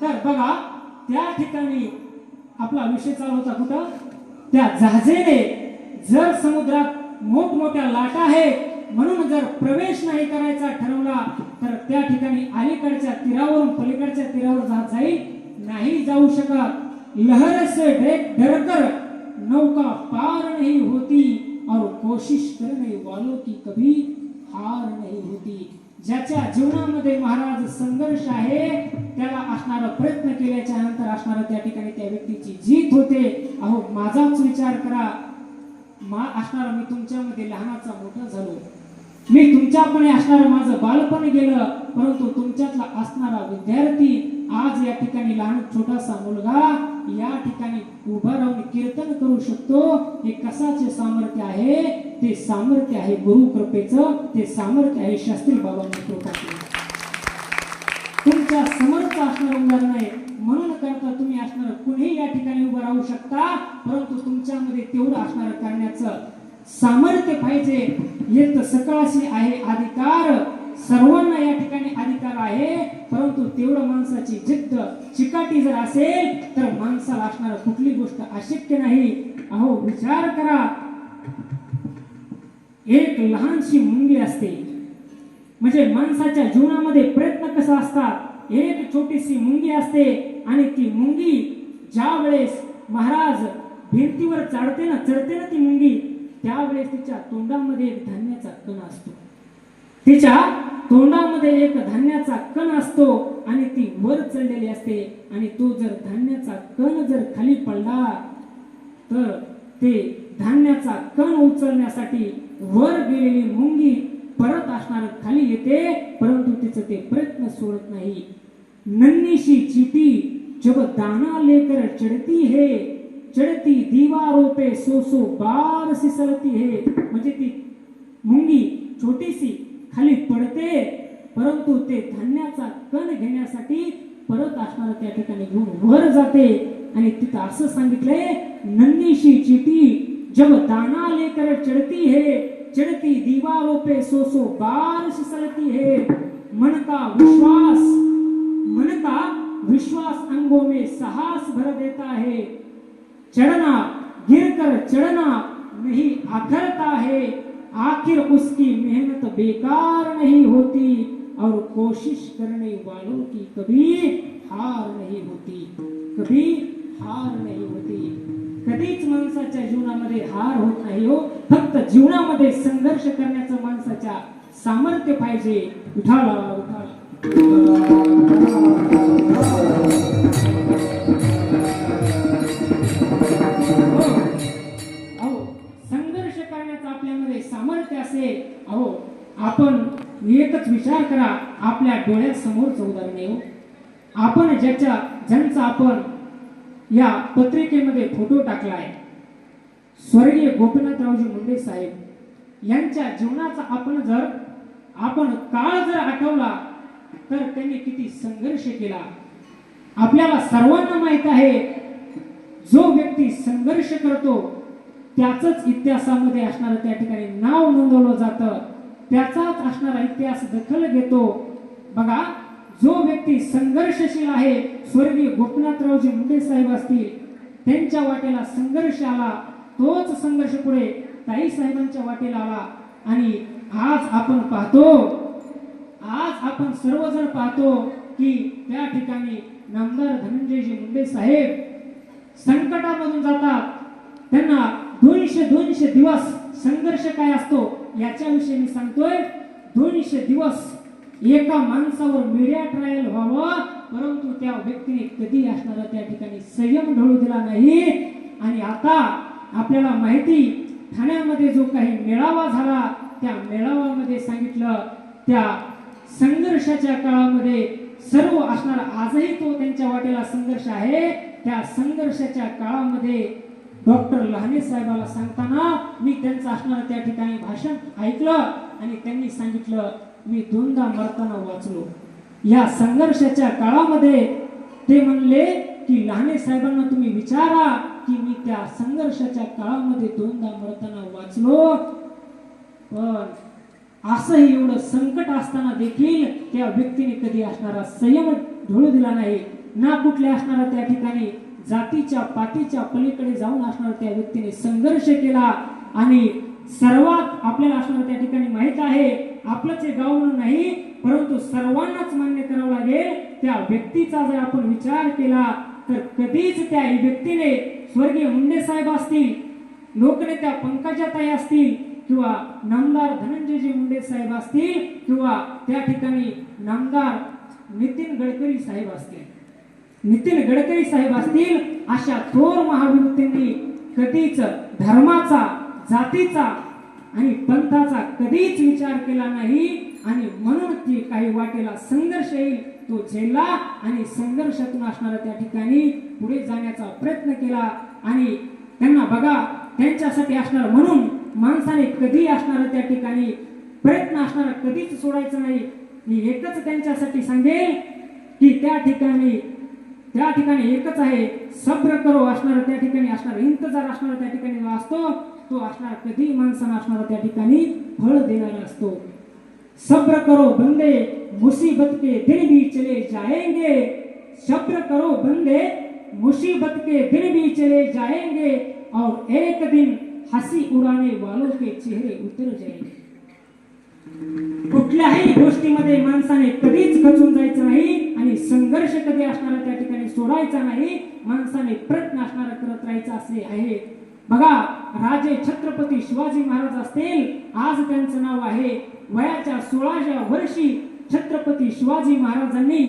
तर बघा त्या ठिकाणी आपला विषय चालू होता कुठं? त्या जहाजेने जर समुद्रात मोठमोठ्या लाटा आहेत म्हणून जर प्रवेश नाही करायचा ठरवला तर त्या ठिकाणी अलीकडच्या तीरावरून पलीकडच्या तीरावर जहाज जाईल नाही जाऊ शकत. लहर से डे- डरकर नौका पार नाही होती. और कोशिश करने वालों की कभी हार नाही होती। ज्याच्या जीवनामध्ये महाराज संघर्ष आहे त्याला असणारा प्रयत्न केल्याच्यानंतर असणारा त्या ठिकाणी त्या व्यक्तीची जीत होते. अहो माझाच विचार करा. मा असणारा मी तुमच्यामध्ये लहानाचा मोठा झालो. मी तुमच्यापणे असणारं माझं बालपण गेलं परंतु तुमच्यातला असणारा विद्यार्थी ठिकाणी लहान छोटासा मुलगा या ठिकाणी उभा राहून कीर्तन करू शकतो. हे कसाचे सामर्थ्य आहे? ते सामर्थ्य आहे गुरु कृपेचं ते सामर्थ्य आहे शास्त्री बाबांनी कृपा तुमच्या समर्थ असणार उदाहरण आहे म्हणून करता तुम्ही असणार कुणीही या ठिकाणी उभं राहू शकता. परंतु तुमच्यामध्ये तेवढं असणार करण्याचं सामर्थ्य पाहिजे. येत सकाळशी आहे अधिकार. सर्वांना या ठिकाणी अधिकार आहे परंतु तेवढं माणसाची जिद्द चिकाटी जर असेल तर माणसाला असणार कुठली गोष्ट अशक्य नाही. अहो विचार करा. एक लहानशी मुंगी असते. म्हणजे माणसाच्या जीवनामध्ये प्रयत्न कसा असतात? एक छोटीशी मुंगी असते आणि ती मुंगी ज्या वेळेस महाराज भिंतीवर चढते ना चढते ना ती मुंगी त्यावेळेस तिच्या तोंडामध्ये धान्याचा कण असतो. तिच्या तोंडामध्ये एक धान्याचा कण असतो आणि ती वर चढलेली असते. आणि तो जर धान्याचा कण जर खाली पडला तर ते धान्याचा कण उचलण्यासाठी वर गेलेली मुंगी परत असणार खाली येते परंतु तिचं ते प्रयत्न सोडत नाही. नन्नीशी चिटी जब दाना लेकर चढ़ती है चढ़ती दिवा रोपे सो सो बार सिसलती है. म्हणजे ती मुंगी छोटीशी खाली पडते परंतु ते धान्याचा कण घेण्यासाठी परत असणार त्या ठिकाणी घेऊन वर जाते. आणि तिथं असं सांगितलंय नन्नीशी चिटी जब दाना लेकर चढ़ती है चढ़ती दीवारों पे सो सो बार सिसलती है. मन का विश्वास मन का विश्वास अंगों में साहस भर देता है. चढ़ना गिर कर चढ़ना नहीं आखर आखिर उसकी मेहनत बेकार नहीं होती और कोशिश करने वालों की कभी हार नहीं होती। कभी हार नाही होती। कधीच माणसाच्या जीवनामध्ये हार होत नाही हो। फक्त जीवनामध्ये संघर्ष करण्याचं माणसाच्या सामर्थ्य पाहिजे. उठाला उठाला. आपल्यामध्ये सामर्थ्य अहो आपण एकच विचार करा आपल्या डोळ्यासमोरच उदाहरण येऊ. आपण ज्याच्या ज्यांचा आपण या पत्रिकेमध्ये फोटो टाकला आहे स्वर्गीय गोपीनाथरावजी मुंडे साहेब यांच्या जीवनाचा आपण जर आपण काळ जर आठवला तर त्यांनी किती संघर्ष केला. आपल्याला सर्वांना माहीत आहे जो व्यक्ती संघर्ष करतो त्याचंच इतिहासामध्ये असणारं त्या ठिकाणी नाव नोंदवलं जातं. त्याचाच असणारा इतिहास दखल घेतो. बघा जो व्यक्ती संघर्षशील आहे स्वर्गीय गोपनाथरावजी मुंडे साहेब असतील त्यांच्या वाटेला संघर्ष आला तोच संघर्ष पुढे ताई साहेबांच्या वाटेला आला. आणि आज आपण पाहतो आज आपण सर्वजण पाहतो की त्या ठिकाणी नामदार धनंजयजी मुंडे साहेब संकटामधून जातात. त्यांना दोनशे दोनशे दिवस संघर्ष काय असतो याच्याविषयी मी सांगतोय. दोनशे दिवस एका माणसावर मीडिया ट्रायल व्हावं परंतु त्या व्यक्तीने कधी असणारा त्या ठिकाणी संयम ढळू दिला नाही. आणि आता आपल्याला माहिती ठाण्यामध्ये जो काही मेळावा झाला त्या मेळाव्यामध्ये सांगितलं त्या संघर्षाच्या काळामध्ये सर्व असणारा आजही तो त्यांच्या वाटेला संघर्ष आहे. त्या संघर्षाच्या काळामध्ये डॉक्टर लहाने साहेबाला सांगताना मी त्यांचं असणारं त्या ठिकाणी भाषण ऐकलं आणि त्यांनी सांगितलं मी दोनदा मरताना वाचलो. या संघर्षाच्या काळामध्ये ते म्हणले की लहाने साहेबांना तुम्ही विचारा की मी त्या संघर्षाच्या काळामध्ये दोनदा मरताना वाचलो. पण असंही एवढं संकट असताना देखील त्या व्यक्तीने कधी असणारा संयम ढोळू दिला नाही. ना कुठल्या असणारा त्या ठिकाणी जातीच्या पातीच्या पलीकडे जाऊन असणार त्या व्यक्तीने संघर्ष केला. आणि सर्वात आपल्याला असणार त्या ठिकाणी माहीत आहे आपलंच हे गाव म्हणून नाही परंतु सर्वांनाच मान्य करावं लागेल त्या व्यक्तीचा जर आपण विचार केला तर कधीच त्या व्यक्तीने स्वर्गीय मुंडे साहेब असतील लोकनेत्या पंकजाताई असतील किंवा नामदार धनंजयजी मुंडे साहेब असतील किंवा त्या ठिकाणी नामदार नितीन गडकरी साहेब असतील. नितीन गडकरी साहेब असतील अशा थोर महाविभूतींनी कधीच धर्माचा जातीचा आणि पंथाचा कधीच विचार केला नाही. आणि म्हणून ती काही वाटेला संघर्ष येईल तो झेलला आणि संघर्षातून असणारा त्या ठिकाणी पुढे जाण्याचा प्रयत्न केला. आणि त्यांना बघा त्यांच्यासाठी असणार म्हणून माणसाने कधी असणार त्या ठिकाणी? प्रयत्न असणार कधीच सोडायचं नाही. मी एकच त्यांच्यासाठी सांगेल की त्या ठिकाणी त्या ठिकाणी एकच आहे. सब्र करो असणार त्या ठिकाणी असणार. इंतजार असणार त्या ठिकाणी जो असतो तो असणार कधी माणसानं असणार त्या ठिकाणी फळ देणारा असतो. सब्र करो बंदे मुसीबत के दिन भी चले जाएंगे. सब्र करो बंदे मुसीबत के दिन भी चले जाएंगे और एक दिन हसी उड़ाने वालों के चेहरे उतर जाएंगे. कुठल्याही गोष्टीमध्ये माणसाने कधीच खचून जायचं नाही. आणि संघर्ष कधी असणारा त्या ठिकाणी सोडायचा नाही माणसाने प्रयत्न असणारा करत राहायचा असे आहे. बघा राजे छत्रपती शिवाजी महाराज असतील आज त्यांचं नाव आहे वयाच्या सोळाव्या वर्षी छत्रपती शिवाजी महाराजांनी